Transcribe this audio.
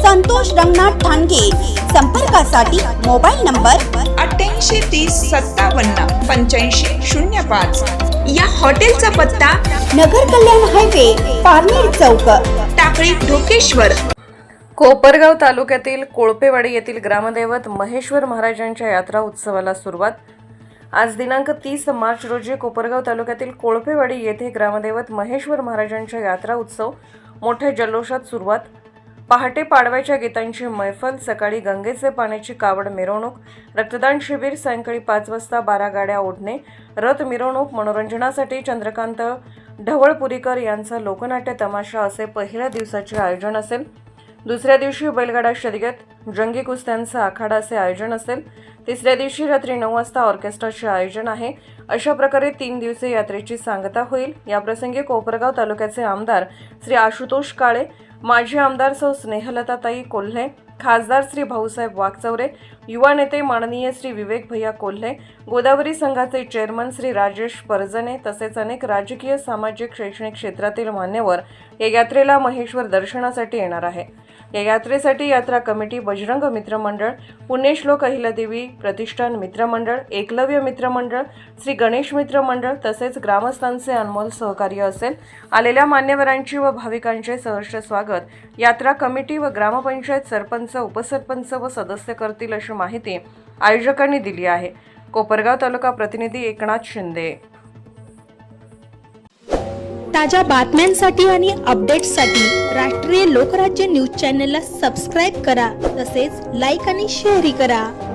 संतोष रंगनाथ ठाणगे. संपर्कासाठी mobile number अठ्ठ्याऐंशी तीस सत्तावन्न पंच्याऐंशी शून्य पाच. या हॉटेलचा पत्ता नगर कल्याण हायवे पारनेर चौक. टाकळी ढोकेश्वर. कोपरगाव तालुक्यातील कोळपेवाडी येथील ग्रामदैवत महेश्वर महाराजांच्या यात्रा उत्सवाला सुरुवात. आज दिनांक तीस मार्च रोजी कोपरगाव तालुक्यातील कोळपेवाडी येथे ग्रामदैवत महेश्वर महाराजांच्या यात्रा उत्सव मोठ्या जल्लोषात सुरुवात. पहाटे पाडव्याच्या गीतांची मैफल सकाळी गंगेचे पाण्याची कावड मिरवणूक रक्तदान शिबिर सायंकाळी पाच वाजता बारा गाड्या ओढणे रथ मिरवणूक मनोरंजनासाठी चंद्रकांत ढवळपुरीकर यांचा लोकनाट्य तमाशा असे पहिल्या दिवसाचे आयोजन असेल. दुसऱ्या दिवशी बैलगाडा शर्यत जंगी कुस्त्यांचं आखाडाचे आयोजन असेल. तिसऱ्या दिवशी रात्री नऊ वाजता ऑर्केस्ट्राचे आयोजन आहे. अशा प्रकारे तीन दिवसीय यात्रेची सांगता होईल. याप्रसंगी कोपरगाव तालुक्याचे आमदार श्री आशुतोष काळे माजी आमदार सौ स्नेहलताताई कोल्हे खासदार श्री भाऊसाहेब वागचौरे युवा नेते माननीय श्री विवेक भैया कोल्हे गोदावरी संघाचे चेअरमन श्री राजेश परजने तसेच अनेक राजकीय सामाजिक शैक्षणिक क्षेत्रातील मान्यवर या यात्रेला महेश्वर दर्शनासाठी येणार आहे. या यात्रेसाठी यात्रा कमिटी बजरंग मित्रमंडळ पुण्यश्लोक अहिल्यादेवी प्रतिष्ठान मित्रमंडळ एकलव्य मित्रमंडळ श्री गणेश मित्रमंडळ तसेच ग्रामस्थांचे अनमोल सहकार्य असेल. आलेल्या मान्यवरांची व भाविकांचे सहर्ष स्वागत. यात्रा कमिटी व ग्रामपंचायत सरपंच सरपंच उपसरपंच व सदस्य करतील अशी माहिती आयोजकांनी दिली आहे. कोपरगाव तालुका प्रतिनिधी एकनाथ शिंदे. ताज्या बातम्यांसाठी आणि अपडेट्ससाठी राष्ट्रीय लोकराज्य न्यूज चॅनलला सबस्क्राईब करा. तसेच लाईक आणि शेअरही करा.